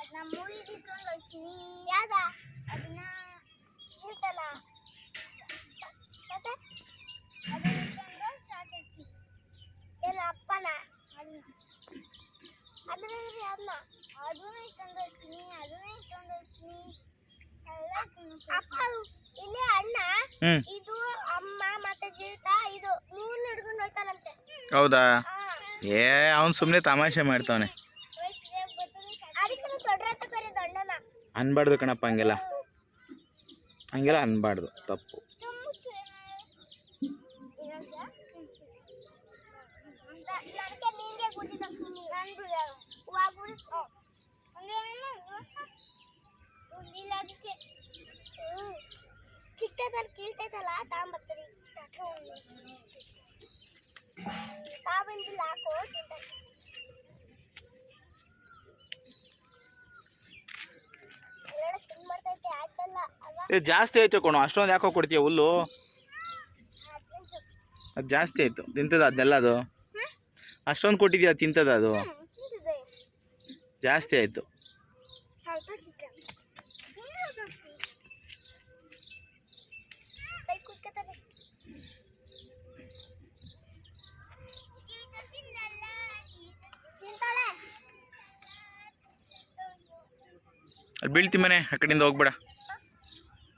ಅದನ್ನ ಮೂವಿ ಇಟ್ಕೊಂಡು ಹೋಗ್ತೀನಿ. ಯಾವ್ದ? ಅದನ್ನ ಇರುತ್ತಲ್ಲ. ಮತ್ತೆ? ಅದನ್ನ ಇಟ್ಕೊಂಡು ಸ್ಟಾರ್ಟ್ ಆಗ್ತೀನಿ ಏನು ಅಪ್ಪನ? ಅದನ್ನ ಅದನ್ನ ಅದನ್ನ ಅದನ್ನ ಇಟ್ಕೊಂಡು ಹೋಗ್ತೀನಿ ಅದನ್ನ ಇಟ್ಕೊಂಡು ಹೋಗ್ತೀನಿ. ಅಪ್ಪ ಇಲ್ಲಿ ಅಣ್ಣ ಇದು ಅಮ್ಮ ಮತ್ತೆ ಜೀವಿತ ಇದು ಹಿಡ್ಕೊಂಡು ಹೌದಾ? ಏ ಅವ್ನು ಸುಮ್ಮನೆ ತಮಾಷೆ ಮಾಡ್ತಾವನೆ. ಅನ್ಬಾರ್ದು ಕಣಪ್ಪ ಹಂಗೆಲ್ಲ. ಹಂಗೆಲ್ಲ ಅನ್ಬಾರ್ದು ತಪ್ಪು. ಚಿಕ್ಕದಲ್ಲಿ ಕೇಳ್ತೈತಲ್ಲ ತಾಂಬತ್ತರಿ ಏ, ಜಾಸ್ತಿ ಆಯಿತು ಕಣೋ, ಅಷ್ಟೊಂದು ಯಾಕೋ ಕೊಡ್ತೀಯ ಹುಲ್ಲು? ಅದು ಜಾಸ್ತಿ ಆಯಿತು, ತಿಂತದ ಅದೆಲ್ಲ ಅದು? ಅಷ್ಟೊಂದು ಕೊಟ್ಟಿದ್ಯಾ ತಿಂತದ ಅದು? ಜಾಸ್ತಿ ಆಯಿತು. ಅದು ಬೀಳ್ತಿ ಮನೆ, ಆ ಕಡೆಯಿಂದ ಹೋಗ್ಬೇಡ.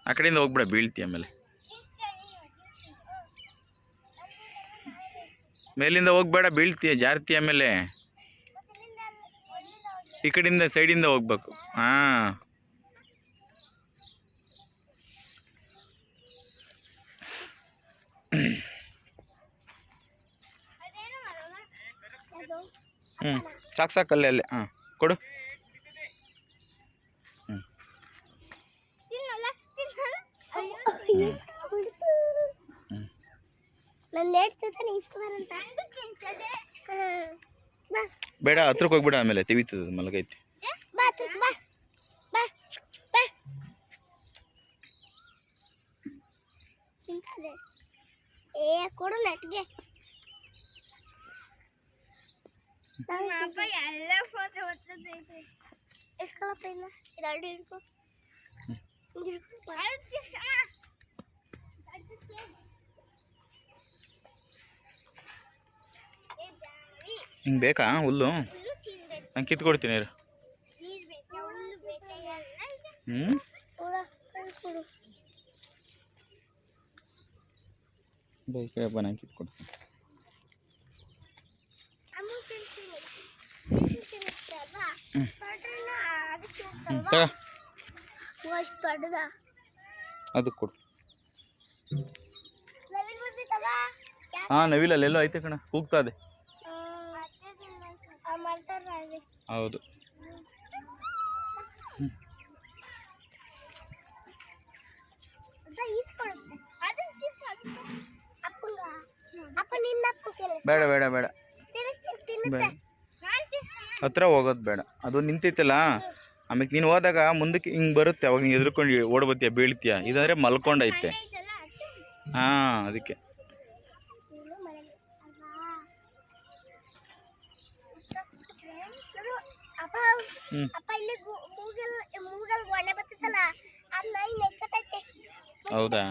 ಆ ಕಡೆಯಿಂದ ಹೋಗ್ಬಿಡ ಬೀಳ್ತಿ ಆಮೇಲೆ. ಮೇಲಿಂದ ಹೋಗ್ಬೇಡ ಬೀಳ್ತೀಯ ಜಾರ್ತಿ ಆಮೇಲೆ. ಈ ಕಡೆಯಿಂದ ಸೈಡಿಂದ ಹೋಗ್ಬೇಕು. ಹಾಂ. ಹ್ಞೂ ಸಾಕು ಸಾಕು ಅಲ್ಲೇ ಅಲ್ಲೇ. ಹಾಂ, ಕೊಡು. ಬೇಡ ಹತ್ರಕ್ಕೆ ಹೋಗ್ಬೇಡ ಆಮೇಲೆ ತಿವಿತದ ಮಲಗೈತಿ. ಬಾ ಹತ್ರಕ್ ಬಾ. ಬಾ ಬಾ. ತಿಂತದೆ ಏ ಕೊಡು ನಟ್ಗೆ. ಅಪ್ಪ ಎಲ್ಲ ಫೋಟೋ ಹೊತ್ತದೈತೆ ಎಸ್ಕೊಳಪ್ಪ ಇಲ್ಲ ಹಿಡ್ಕೊ. ಇದು ಹಿಡ್ಕೊ ಜಾರಿ, ಹಿಂಗೆ ಬೇಕಾ ಹುಲ್ಲು ಹುಲ್ಲು ತಿನ್ಬೇಕು. ನಾನು ಕಿತ್ಕೊಡ್ತೀನಿ ಇರು. ನೀರ್ ಬೇಕಾ ಹುಲ್ಲು ಬೇಕಾ ಎಲ್ಲ ಇದೆ. ಹ್ಞೂ ಕೊಡು, ಕೈ ಕೊಡು. ಬೇಕಪ್ಪ ನಾನು ಕಿತ್ಕೊಡ್ತೀನಿ ಅಮ್ಮ ತಿಂತೀನಿ. ಬೇಕಾ? ಹುಲ್ಲು? ಹ್ಮ್. ಕಿತ್ತು ಕೊಡ್ತೀನಿ ಹ್ಞೂ ಅಲ್ವಾ? ತಗೋ. ಓ, ಅಷ್ಟ್ ದೊಡ್ಡದ ಅದಕ್ಕೆ ಕೊಡು ಹಾಂ ನವಿಲ್ ಅಲ್ಲೆಲ್ಲೋ ಐತೆ ಕಣ. ಹೋಗ್ತಾ ಇದೆ. ಕೆಲಸ ಬೇಡ ಬೇಡ ಬೇಡ. ಹತ್ರ ಹೋಗೋದು ಬೇಡ. ಅದು ನಿಂತೈತಲ್ಲ? ಆಮೇಲೆ ನೀನು ಹೋದಾಗ ಮುಂದಕ್ಕೆ ಹಿಂಗೆ ಬರುತ್ತೆ. ಅವಾಗ ನೀನು ಎದುರ್ಕೊಂಡು ಓಡ್ಬತ್ತೀಯ ಬೀಳ್ತೀಯ. ಇದಾದರೆ ಮಲ್ಕೊಂಡೈತೆ. ಹಾಂ ಅದಕ್ಕೆ. ಅಪ್ಪ ಇಲ್ಲಿ ಮೂಗಲ್ ಮೂಗಲ್ ಗೊನೆ ಬರ್ತೈತಲ್ಲ ಅದ್ ನಾಯಿ ನೆಕ್ಕತೈತೆ. ಹೌದಾ?